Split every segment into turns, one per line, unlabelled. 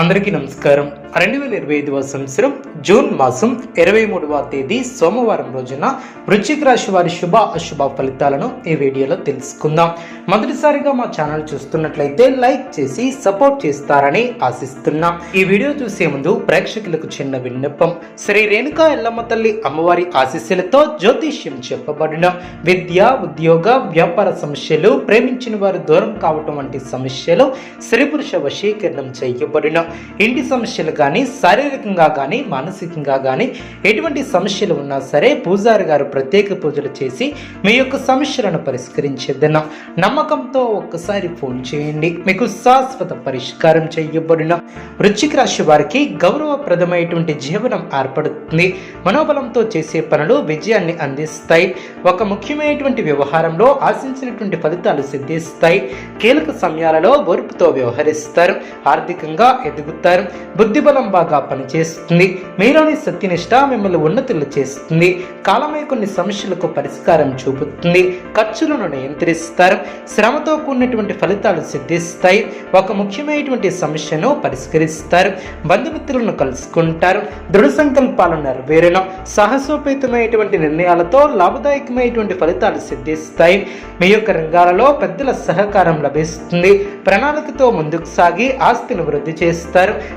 అందరికీ నమస్కారం. రెండు వేల ఇరవై ఐదవ సంవత్సరం జూన్ మాసం ఇరవై మూడవ తేదీ సోమవారం రోజున వృశ్చిక రాశి వారి శుభ అశుభ ఫలితాలను ఈ వీడియోలో తెలుసుకుందాం. మొదటిసారిగా మా ఛానల్ చూస్తున్నట్లయితే లైక్ చేసి సపోర్ట్ చేస్తారని ఆశిస్తున్నాం. ఈ వీడియో చూసే ముందు ప్రేక్షకులకు చిన్న విన్నపం. శ్రీ రేణుకా ఎల్లమ్మ తల్లి అమ్మవారి ఆశీస్సులతో జ్యోతిష్యం చెప్పబడిన విద్య ఉద్యోగ వ్యాపార సమస్యలు ప్రేమించిన వారు దూరం కావటం వంటి సమస్యలు స్త్రీ పురుష వశీకరణం చేయబడిన ఇంటి సమస్యలు కానీ శారీరకంగా కానీ మానసికంగా కానీ ఎటువంటి సమస్యలు ఉన్నా సరే పూజారి గారు ప్రత్యేక పూజలు చేసి మీ యొక్క సమస్యలను పరిష్కరించేద్దాం నమ్మకంతో ఒక్కసారి ఫోన్ చేయండి. మీకు శాశ్వత పరిష్కారం చేయబడిన వృశ్చిక రాశి వారికి గౌరవప్రదమైనటువంటి జీవనం ఏర్పడుతుంది. మనోబలంతో చేసే పనులు విజయాన్ని అందిస్తాయి. ఒక ముఖ్యమైనటువంటి వ్యవహారంలో ఆశించినటువంటి ఫలితాలు సిద్ధిస్తాయి. కీలక సమయాలలో ఓర్పుతో వ్యవహరిస్తారు. ఆర్థికంగా ఎదుగుతారు బుద్ధిబలం బాగా పనిచేస్తుంది. మీలోని సత్యనిష్ట మిమ్మల్ని ఉన్నతులు చేస్తుంది. కాలమే కొన్ని సమస్యలకు పరిష్కారం చూపుతుంది. ఖర్చులను నియంత్రిస్తారు. శ్రమతో కూడినటువంటి ఫలితాలు సిద్ధిస్తాయి. ఒక ముఖ్యమైనటువంటి సమస్యను పరిష్కరిస్తారు. బంధుమిత్రులను కలుసుకుంటారు. దృఢ సంకల్పాలు నెరవేరడం సాహసోపేతమైనటువంటి నిర్ణయాలతో లాభదాయకమైనటువంటి ఫలితాలు సిద్ధిస్తాయి. మీ యొక్క రంగాలలో పెద్దల సహకారం లభిస్తుంది. ప్రణాళికతో ముందుకు సాగి ఆస్తిని వృద్ధి చేస్తారు.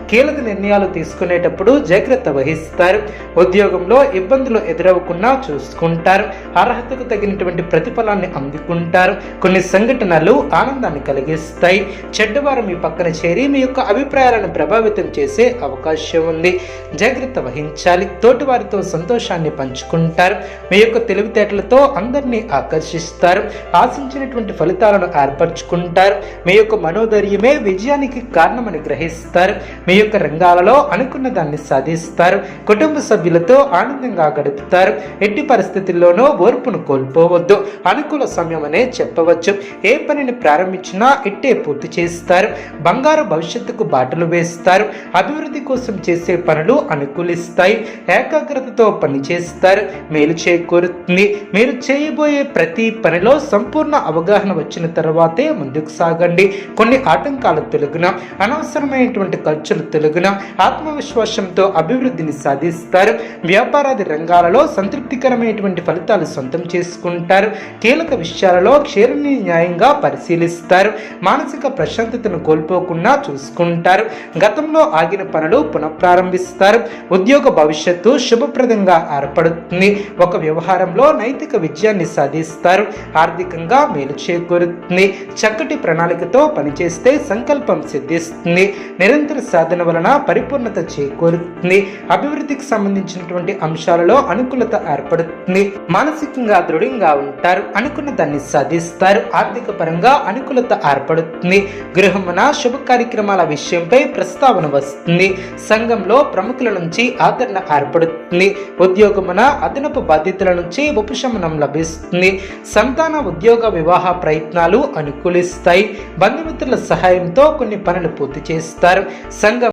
కీలక నిర్ణయాలు తీసుకునేటప్పుడు జాగ్రత్త వహిస్తారు. ఉద్యోగంలో ఇబ్బందులు ఎదురవకుండా చూసుకుంటారు. అర్హతకు తగినటువంటి ప్రతిఫలాన్ని అందుకుంటారు. కొన్ని సంఘటనలు ఆనందాన్ని కలిగిస్తాయి. చెడ్డవారు మీ పక్కన చేరి మీ యొక్క అభిప్రాయాలను ప్రభావితం చేసే అవకాశం ఉంది. జాగ్రత్త వహించాలి. తోటివారితో సంతోషాన్ని పంచుకుంటారు. మీ యొక్క తెలివితేటలతో అందరినీ ఆకర్షిస్తారు. ఆశించినటువంటి ఫలితాలను ఏర్పరచుకుంటారు. మీ యొక్క మనోధైర్యమే విజయానికి కారణమని గ్రహిస్తారు. మీ యొక్క రంగాలలో అనుకున్న దాన్ని సాధిస్తారు. కుటుంబ సభ్యులతో ఆనందంగా గడుపుతారు. ఎట్టి పరిస్థితుల్లోనూ ఓర్పును కోల్పోవద్దు. అనుకూల సమయం అనే చెప్పవచ్చు. ఏ పనిని ప్రారంభించినా ఇట్టే పూర్తి చేస్తారు. బంగారు భవిష్యత్తుకు బాటలు వేస్తారు. అభివృద్ధి కోసం చేసే పనులు అనుకూలిస్తాయి. ఏకాగ్రతతో పనిచేస్తారు. మేలు చేకూరుతుంది. మీరు చేయబోయే ప్రతి పనిలో సంపూర్ణ అవగాహన వచ్చిన తర్వాతే ముందుకు సాగండి. కొన్ని ఆటంకాలు తొలగిన అనవసరమైనటువంటి ఖర్చులు తొలగిన ఆత్మవిశ్వాసంతో అభివృద్ధిని సాధిస్తారు. వ్యాపారాది రంగాలలో సంతృప్తికరమైనటువంటి ఫలితాలు సొంతం చేసుకుంటారు. కీలక విషయాలలో క్షీరని న్యాయంగా పరిశీలిస్తారు. మానసిక ప్రశాంతతను కోల్పోకుండా చూసుకుంటారు. గతంలో ఆగిన పనులు పునఃప్రారంభిస్తారు. ఉద్యోగ భవిష్యత్తు శుభప్రదంగా ఏర్పడుతుంది. ఒక వ్యవహారంలో నైతిక విజయాన్ని సాధిస్తారు. ఆర్థికంగా మేలు చేకూరుతుంది. చక్కటి ప్రణాళికతో పనిచేస్తే సంకల్పం సిద్ధిస్తుంది. నిరంతర సాధన వలన పరిపూర్ణత చేకూరుతుంది. అభివృద్ధికి సంబంధించినటువంటి అంశాలలో అనుకూలత ఏర్పడుతుంది. మానసికంగా దృఢంగా ఉంటారు. అనుకున్న దాన్ని సాధిస్తారు. ఆర్థిక పరంగా అనుకూలత ఏర్పడుతుంది. గృహమున శుభ కార్యక్రమాల విషయంపై ప్రస్తావన వస్తుంది. సంఘంలో ప్రముఖుల నుంచి ఆదరణ ఏర్పడుతుంది. ఉద్యోగమున అదనపు బాధ్యతల నుంచి ఉపశమనం లభిస్తుంది. సంతాన ఉద్యోగ వివాహ ప్రయత్నాలు అనుకూలిస్తాయి. బంధుమిత్రుల సహాయంతో కొన్ని పనులు పూర్తి చేస్తారు. சங்கம்